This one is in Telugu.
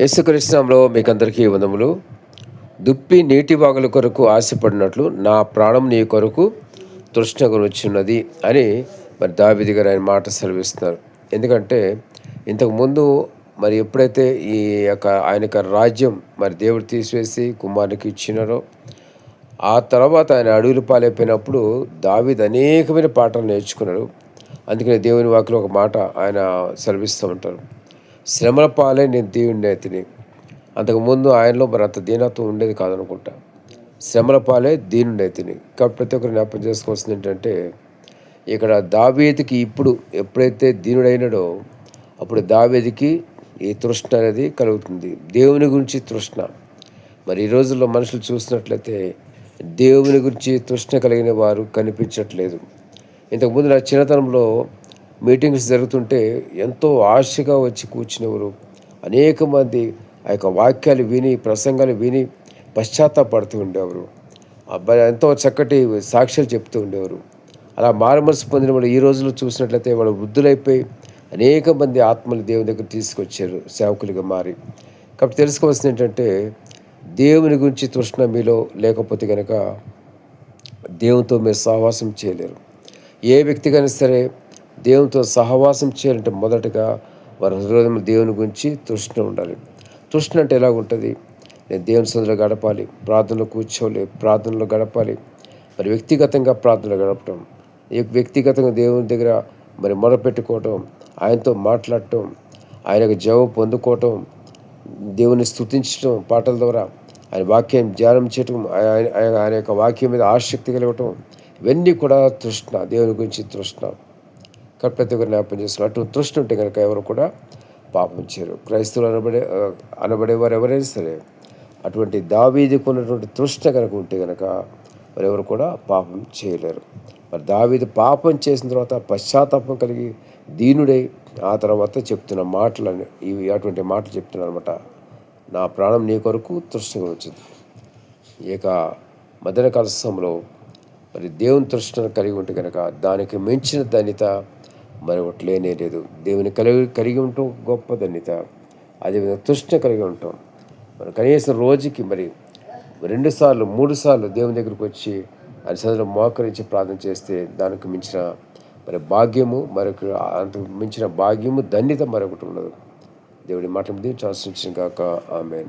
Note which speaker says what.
Speaker 1: యేసుకృష్ణంలో మీకందరికీ వందములు. దుప్పి నీటి వాగుల కొరకు ఆశపడినట్లు నా ప్రాణం నీ కొరకు తృష్ణగునుచున్నది అని మరి దావిది గారు ఆయన మాట సెలవిస్తున్నారు. ఎందుకంటే ఇంతకుముందు మరి ఎప్పుడైతే ఈ యొక్క ఆయన యొక్క రాజ్యం మరి దేవుడు తీసివేసి కుమారునికి ఇచ్చినారో ఆ తర్వాత ఆయన అడవులు పాలైపోయినప్పుడు దావిది అనేకమైన పాటలు నేర్చుకున్నాడు. అందుకని దేవుని వాకిలో ఒక మాట ఆయన సెలవిస్తూ ఉంటారు. శ్రమల పాలే నేను దేవుడిని తిని అంతకుముందు ఆయనలో మరి అంత దీనత్వం ఉండేది కాదనుకుంటా. శ్రమల పాలే దీనుండే తిని కాబట్టి ప్రతి ఒక్కరు జ్ఞాపకం చేసుకోవాల్సింది ఏంటంటే ఇక్కడ దావేదికి ఇప్పుడు ఎప్పుడైతే దీనుడైనడో అప్పుడు దావేదికి ఈ తృష్ణ అనేది కలుగుతుంది. దేవుని గురించి తృష్ణ. మరి ఈ రోజుల్లో మనుషులు చూసినట్లయితే దేవుని గురించి తృష్ణ కలిగిన వారు కనిపించట్లేదు. ఇంతకుముందు నా చిన్నతనంలో మీటింగ్స్ జరుగుతుంటే ఎంతో ఆశగా వచ్చి కూర్చునేవారు. అనేక మంది ఆ యొక్క వాక్యాలు విని ప్రసంగాలు విని పశ్చాత్తాపడుతూ ఉండేవారు. అబ్బాయి ఎంతో చక్కటి సాక్ష్యాలు చెప్తూ ఉండేవారు. అలా మారుమనసు పొందిన వాళ్ళు ఈ రోజుల్లో చూసినట్లయితే వాళ్ళు వృద్ధులైపోయి అనేక మంది ఆత్మలు దేవుని దగ్గర తీసుకొచ్చారు సేవకులుగా మారి. కాబట్టి తెలుసుకోవాల్సింది ఏంటంటే దేవుని గురించి తృష్ణ మీలో లేకపోతే కనుక దేవునితో మీరు సహవాసం చేయలేరు. ఏ వ్యక్తికైనా సరే దేవునితో సహవాసం చేయాలంటే మొదటగా వారి హృదయం దేవుని గురించి తృష్ణ ఉండాలి. తృష్ణ అంటే ఎలా ఉంటుంది? నేను దేవుని సందులో గడపాలి ప్రార్థనలో కూర్చోవాలి ప్రార్థనలో గడపాలి. మరి వ్యక్తిగతంగా ప్రార్థనలు గడపటం వ్యక్తిగతంగా దేవుని దగ్గర మరి మొరపెట్టుకోవటం ఆయనతో మాట్లాడటం ఆయనకు జవాబు పొందుకోవటం దేవుని స్థుతించడం పాటల ద్వారా ఆయన వాక్యం ధ్యానం చేయటం ఆయన ఆయన యొక్క వాక్యం మీద ఆసక్తి కలగటం ఇవన్నీ కూడా తృష్ణ దేవుని గురించి తృష్ణ. ప్రతి ఒక్కరు జ్ఞాపం చేస్తున్నారు అటు తృష్ణ ఉంటే కనుక ఎవరు కూడా పాపం చేయరు క్రైస్తవులు అనబడే అనబడేవారు ఎవరైనా సరే అటువంటి దావీదికి ఉన్నటువంటి తృష్ణ కనుక ఉంటే కనుక మరి ఎవరు కూడా పాపం చేయలేరు. మరి దావీది పాపం చేసిన తర్వాత పశ్చాత్తాపం కలిగి దీనుడై ఆ తర్వాత చెప్తున్న మాటలని ఇవి అటువంటి మాటలు చెప్తున్నాను అనమాట నా ప్రాణం నీ కొరకు తృష్ణగా వచ్చింది ఇక మదన కలసంలో మరి దేవుని తృష్ణను కలిగి ఉంటే కనుక దానికి మించిన ధనిత మరొకటి లేనే లేదు. దేవుని కలిగి కలిగి ఉంటాం గొప్ప ధన్యత అదేవిధంగా తృష్ణ కలిగి ఉంటాం. మరి కనీసం రోజుకి మరి రెండు సార్లు మూడు సార్లు దేవుని దగ్గరికి వచ్చి అని సదులు మోకరించి ప్రార్థన చేస్తే దానికి మించిన మరి భాగ్యము మరొక అంతకు మించిన భాగ్యము ధన్యత మరొకటి ఉండదు. దేవుడి మాట దీన్ని కాక ఆమె